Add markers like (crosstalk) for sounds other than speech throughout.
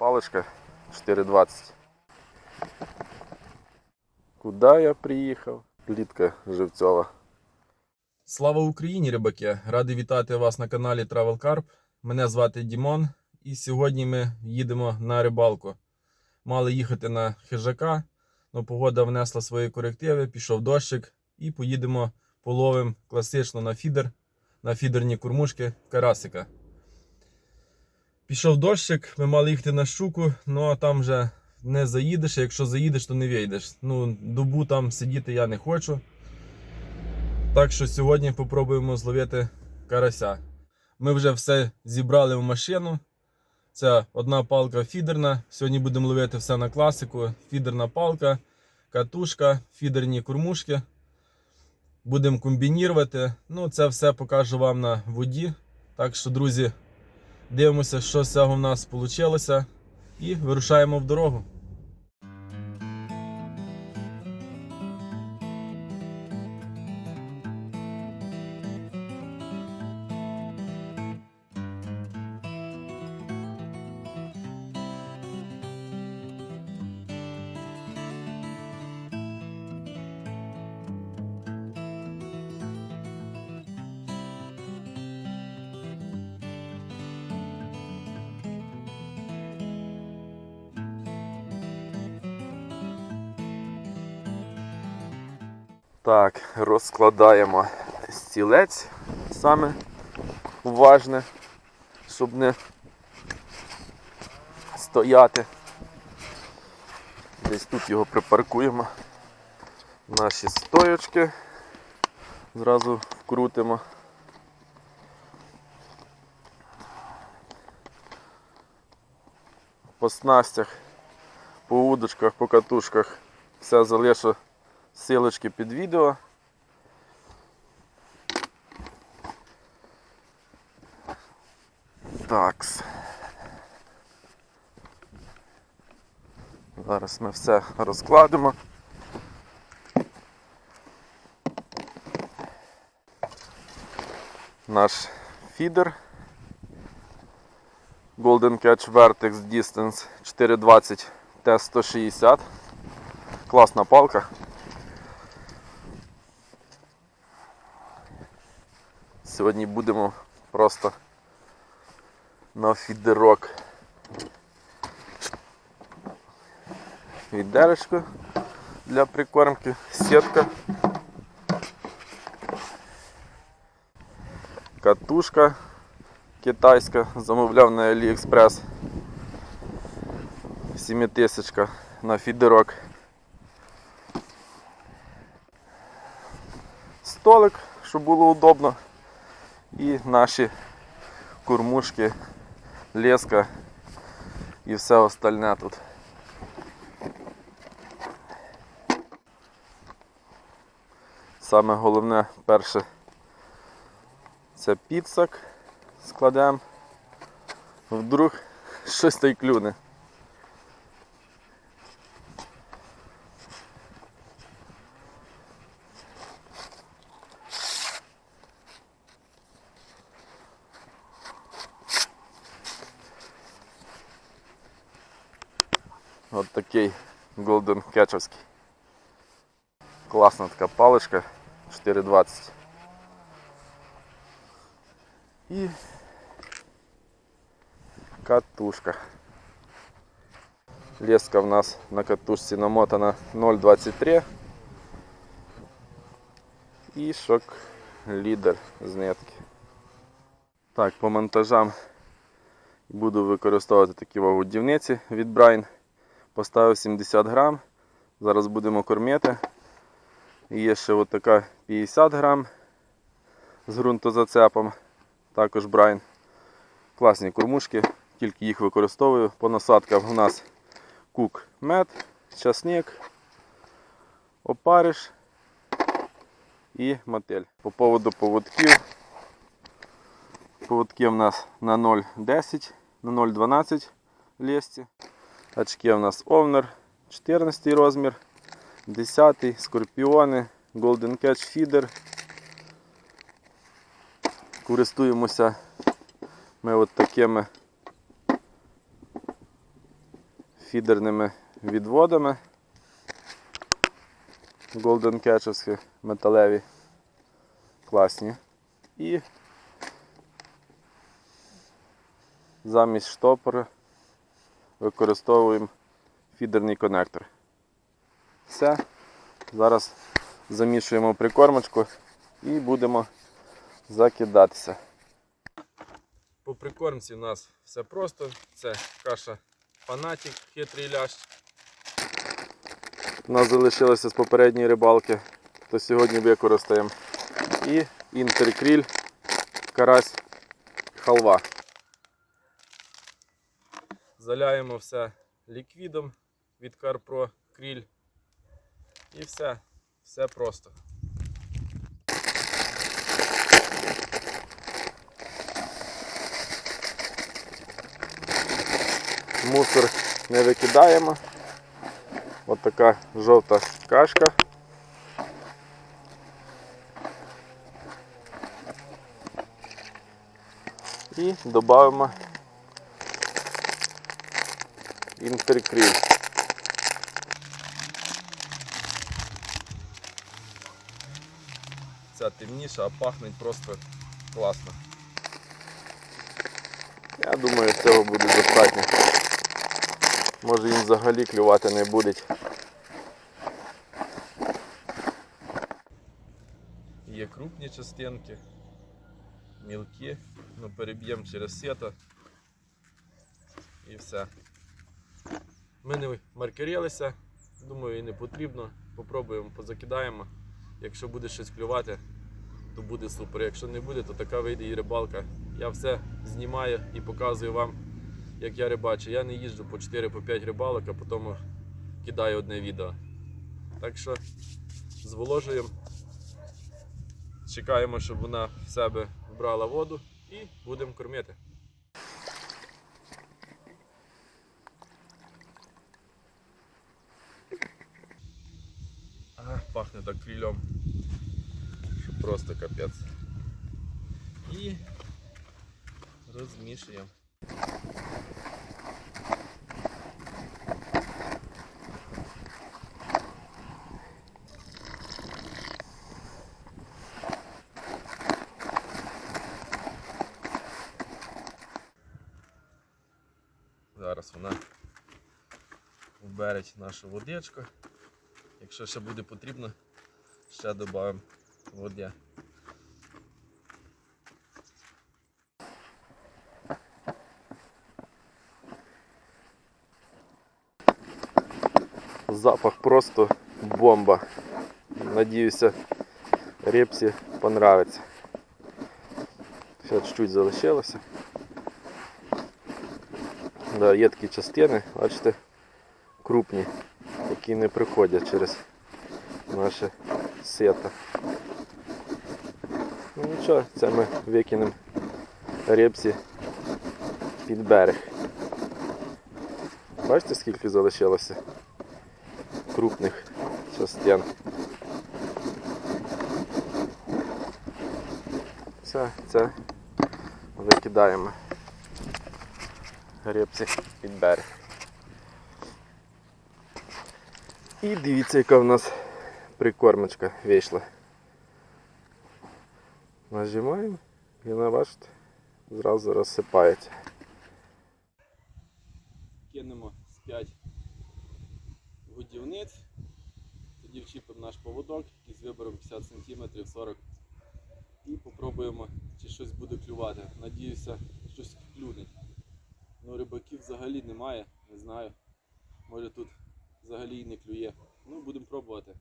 паличка 4,20. Куди я приїхав? Клітка живцьова. Слава Україні, рибаки! Радий вітати вас на каналі Travel Carp. Мене звати Дімон, і сьогодні ми їдемо на рибалку. Мали їхати на хижака, але погода внесла свої корективи, пішов дощик і поїдемо половим класично на фідер, на фідерні кормушки карасика. Пішов дощик, ми мали їхати на щуку, ну а там вже не заїдеш, а якщо заїдеш, то не вийдеш. Ну, добу там сидіти я не хочу. Так що сьогодні попробуємо зловити карася. Ми вже все зібрали в машину. Це одна палка фідерна. Сьогодні будемо ловити все на класику. Фідерна палка, катушка, фідерні кормушки. Будемо комбінірувати. Ну, це все покажу вам на воді. Так що, друзі, дивимося, що з цього в нас вийшло. І вирушаємо в дорогу. Так, розкладаємо стілець саме уважне, щоб не стояти. Десь тут його припаркуємо. Наші стоячки зразу вкрутимо. По снастях, по удочках, по катушках все залишу силочки під відео. Такс. Зараз ми все розкладемо. Наш фідер Golden Catch Vertex Distance 420 T160. Класна палка. Сьогодні будемо просто на фідерок. Відеречко для прикормки, сітка, катушка китайська, замовляв на AliExpress 7000 на фідерок. Столик, щоб було удобно і наші кормушки, леска і все остальне тут. Саме головне перше це підсак складемо. Вдруг щось та й клюне. От такий Golden Кетчовський. Класна така паличка 4,20. І катушка. Леска в нас на катушці намотана 0,23 і шок лідер з нитки. Так, по монтажам буду використовувати такі вагодівниці від Brine. Поставив 70 грам. Зараз будемо кормити. Є ще от така 50 грам з ґрунтозацепом. Також Брайн. Класні кормушки, тільки їх використовую. По насадкам у нас кук мед, часник, опариш і мотель. По поводу поводків. Поводки у нас на 0,10, на 0,12 лісті. Очки у нас овнер 14 розмір, 10 скорпіони, Golden Catch Feeder. Користуємося ми от такими фідерними відводами. Golden Catch'овські металеві. Класні. І замість штопора використовуємо фідерний конектор. Все. Зараз замішуємо прикормочку і будемо закидатися. По прикормці у нас все просто. Це каша фанатік, хитрий лящ. У нас залишилося з попередньої рибалки, то сьогодні використаємо. І інтеркріль, карась, халва. Заляємо все ліквідом від CarPro кріль. І все. Все просто. Мусор не викидаємо. От така жовта кашка. І додаємо інтеркріль. Ця темніша, а пахнуть просто класно. Я думаю, цього буде достатньо. Може їм взагалі клювати не буде. Є крупні частинки, мілкі, ну переб'ємо через сито і все. Ми не маркерилися, думаю, і не потрібно. Попробуємо, позакидаємо. Якщо буде щось клювати, то буде супер. Якщо не буде, то така вийде і рибалка. Я все знімаю і показую вам, як я рибачу. Я не їжджу по 4-5 рибалок, а потім кидаю одне відео. Так що зволожуємо. Чекаємо, щоб вона в себе вбрала воду і будемо кормити. Крильом. Що просто капець. І розмішуємо. Зараз вона вбереть нашу водичку. Якщо ще буде потрібно, ще додамо води. Запах просто бомба. Надіюся, репсі понравиться. Ще чуть залишилося. Да, є такі частини, бачите, крупні, які не приходять через наше сето. Ну нічого, це ми викинемо репсі під берег. Бачите, скільки залишилося? крупних частин. Все, це викидаємо репці під берег. І дивіться, яка в нас прикормочка вийшла. Нажимаємо і вона, бачите, зразу розсипається. Кинемо з 5 годівниць. Тоді вчіпимо наш поводок, який з вибором 50 см 40 і попробуємо, чи щось буде клювати. Надіюся, щось клюне. Ну, рибаків взагалі немає, не знаю. Може тут взагалі і не клює. Ну, будемо пробувати.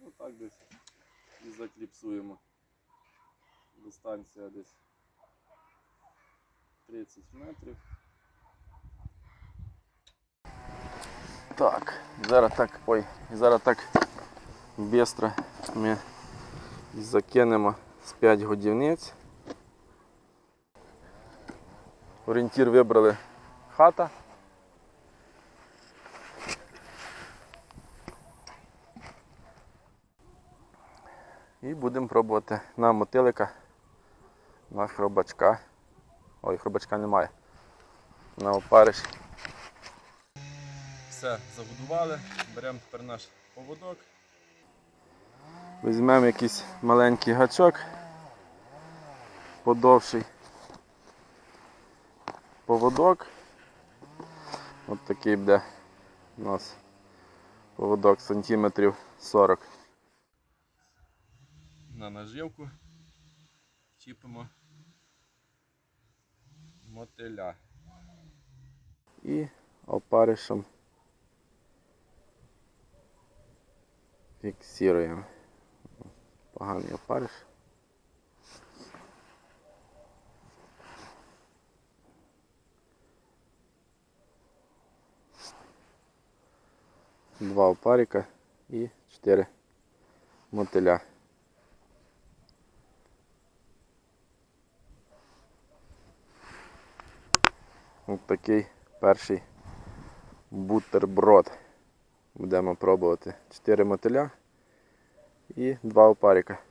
Ну так десь і закліпсуємо. Дистанція десь 30 метрів. Так, зараз так, ой, зараз так бістро ми закинемо з 5 годівниць. Орієнтір вибрали хата. І будемо пробувати на мотилика, на хробачка. Ой, хробачка немає. На опариш. Все, загодували. Беремо тепер наш поводок. Візьмемо якийсь маленький гачок, подовший поводок. От такий буде у нас поводок сантиметрів 40. На наживку чіпимо мотиля. І опаришем фіксуємо. Поганий опариш. Два опарика і чотири мотиля. Ось такий перший бутерброд. Будемо пробувати 4 мотиля і 2 опарика.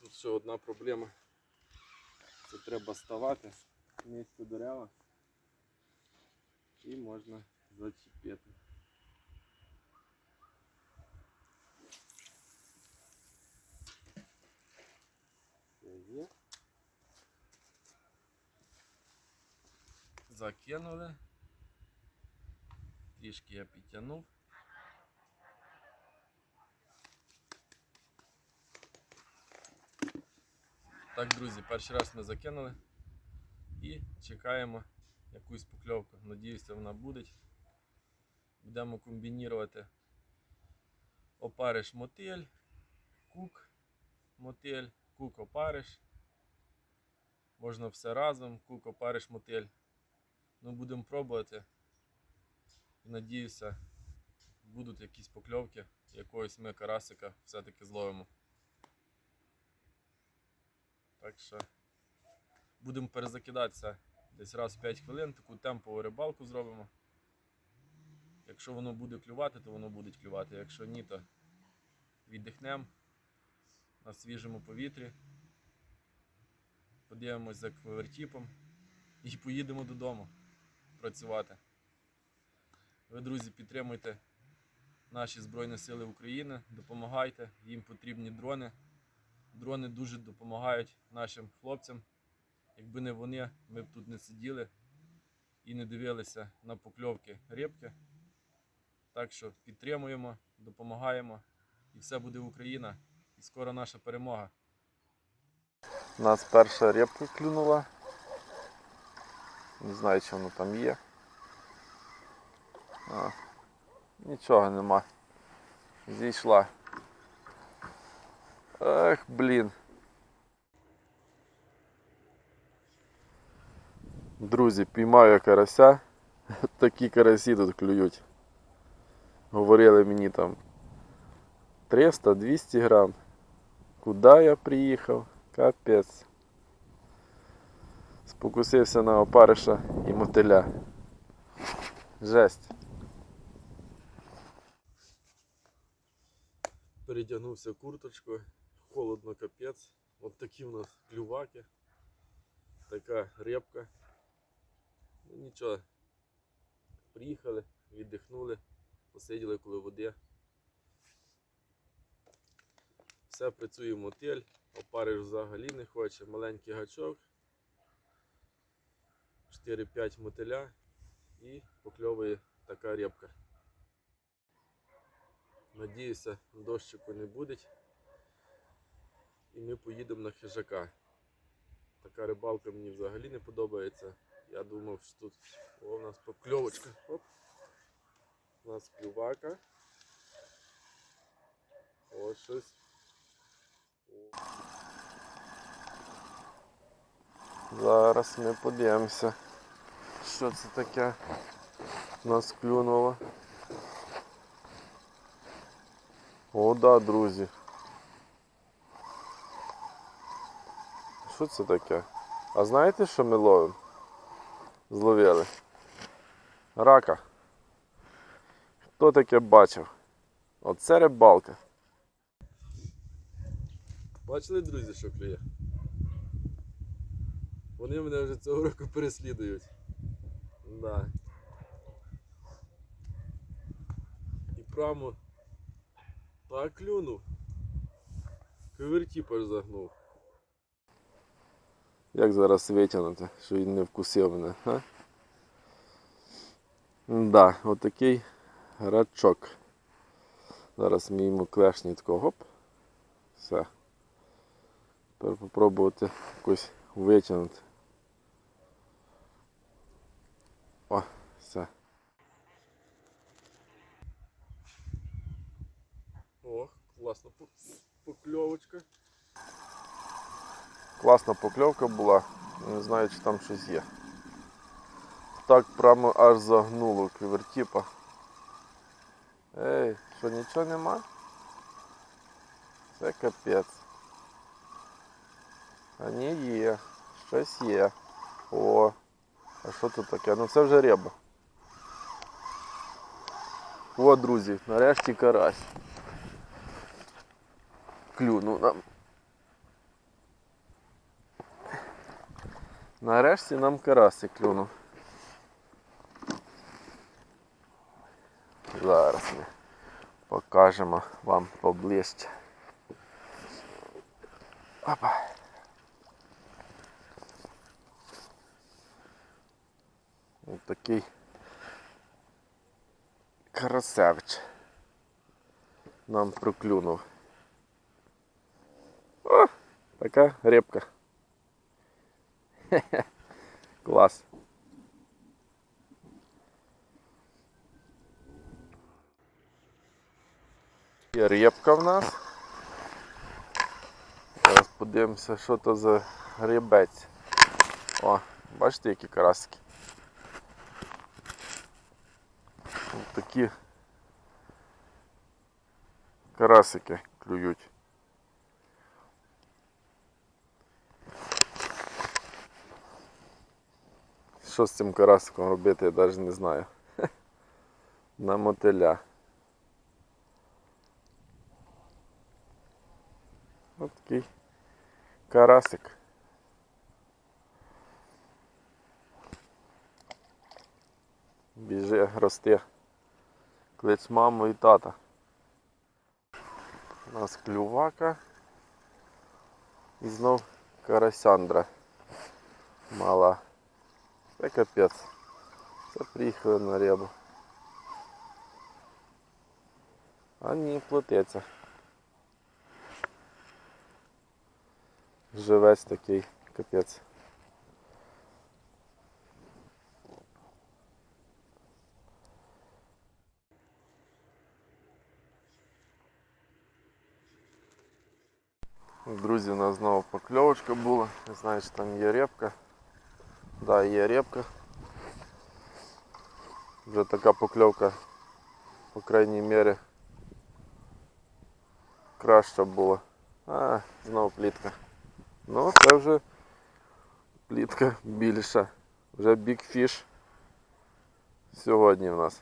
Тут ще одна проблема. Це треба ставати низько дерева і можна зачепити. Це є. Закинули. Трішки я підтягнув. Так, друзі, перший раз ми закинули і чекаємо якусь покльовку. Надіюся, вона буде. Будемо комбінувати опариш мотиль, кук мотиль, кук опариш. Можна все разом, кук опариш мотиль. Ну, будемо пробувати. І надіюся, будуть якісь покльовки, якогось ми карасика все-таки зловимо. Так що будемо перезакидатися десь раз в 5 хвилин, таку темпову рибалку зробимо. Якщо воно буде клювати, то воно буде клювати. Якщо ні, то віддихнемо на свіжому повітрі. Подивимось за квивертіпом і поїдемо додому працювати. Ви, друзі, підтримуйте наші Збройні Сили України, допомагайте, їм потрібні дрони. Дрони дуже допомагають нашим хлопцям. Якби не вони, ми б тут не сиділи і не дивилися на покльовки рибки. Так що підтримуємо, допомагаємо і все буде Україна. І скоро наша перемога. Нас перша рибка клюнула. Не знаю, чи воно там є. А, нічого нема. Зійшла. Ех, блін. Друзі, піймаю я карася. (laughs) Такі карасі тут клюють. Говорили мені там 300-200 грам. Куди я приїхав? Капець. Спокусився на опариша і мотиля. Жесть. Передягнувся курточку, холодно капець. От такі у нас клюваки. Така рибка. Ну нічого. Приїхали, віддихнули, посиділи коло води. Все працює мотиль, опариш взагалі не хоче, маленький гачок. 4-5 мотиля і покльовує така рибка. Надіюся, дощику не буде. І ми поїдемо на хижака. Така рибалка мені взагалі не подобається. Я думав, що тут о, у нас покльовочка. Оп. У нас клювака. Ось щось. О. Зараз ми подивимося, що це таке нас клюнуло. О, да, друзі. Що це таке? А знаєте, що ми ловимо? Зловили? рака. Хто таке бачив? Оце рибалка. Бачили, друзі, що клює? Вони мене вже цього року переслідують. Да. І прямо так клюнув. Кивертіп аж загнув. Як зараз витягнути, що він не вкусив мене, а? Да, отакий рачок. Зараз ми йому клешні тако гоп. Все. Тепер попробувати якось витягнути. О, класно по- покльовочка. Класна покльовка була. Не знаю, чи там щось є. Так прямо аж загнуло квертіпа. Ей, що нічого нема? Це капець. А ні, є. Щось є. О, а що тут таке? Ну це вже риба. О, друзі, нарешті карась. Клюнув нам. Нарешті нам карасик клюнув. Зараз ми покажемо вам поближче. Опа. Ось такий карасевич нам проклюнув. О, така рибка. (laughs) Клас. Є рибка в нас. Зараз подивимося, що то за грибець. О, бачите, які карасики. Ось такі карасики клюють. Що з цим карасиком робити, я навіть не знаю. (laughs) На мотиля. Ось такий карасик. Біжи, рости. Клич маму і тата. У нас клювака. І знов карасяндра. Мала. Це капець. Це приїхали на рибу. А ні, плотиться. Живець такий капець. Друзі, у нас знову покльовочка була. Не знаю, чи там є репка. Да, є репка. Вже така покльовка, по крайній мірі, краща була. А, знову плітка. Ну, це вже плітка більша. Вже бікфіш сьогодні в нас.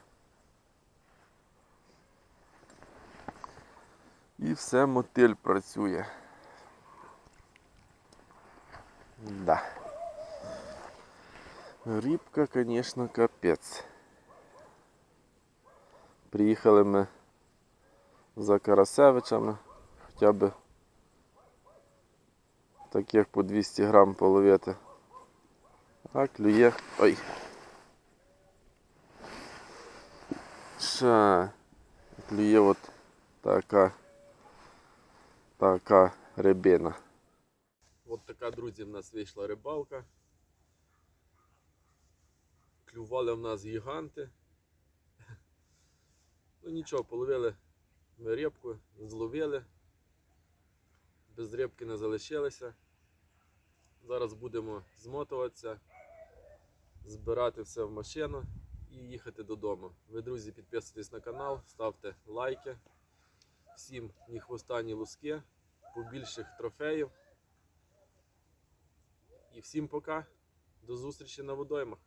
І все мотиль працює. Да. Рибка, конечно, капець. Приїхали ми за Карасевичами, хоча б таких по 200 грам половити. А клює. Ой. Ша. Клює от така така рибина. От така, друзі, в нас вийшла рибалка. Клювали в нас гіганти. Ну нічого, половили ми рибку, зловили. Без рибки не залишилися. Зараз будемо змотуватися, збирати все в машину і їхати додому. Ви, друзі, підписуйтесь на канал, ставте лайки. Всім ні хвоста, ні луски, побільших трофеїв. І всім пока. До зустрічі на водоймах.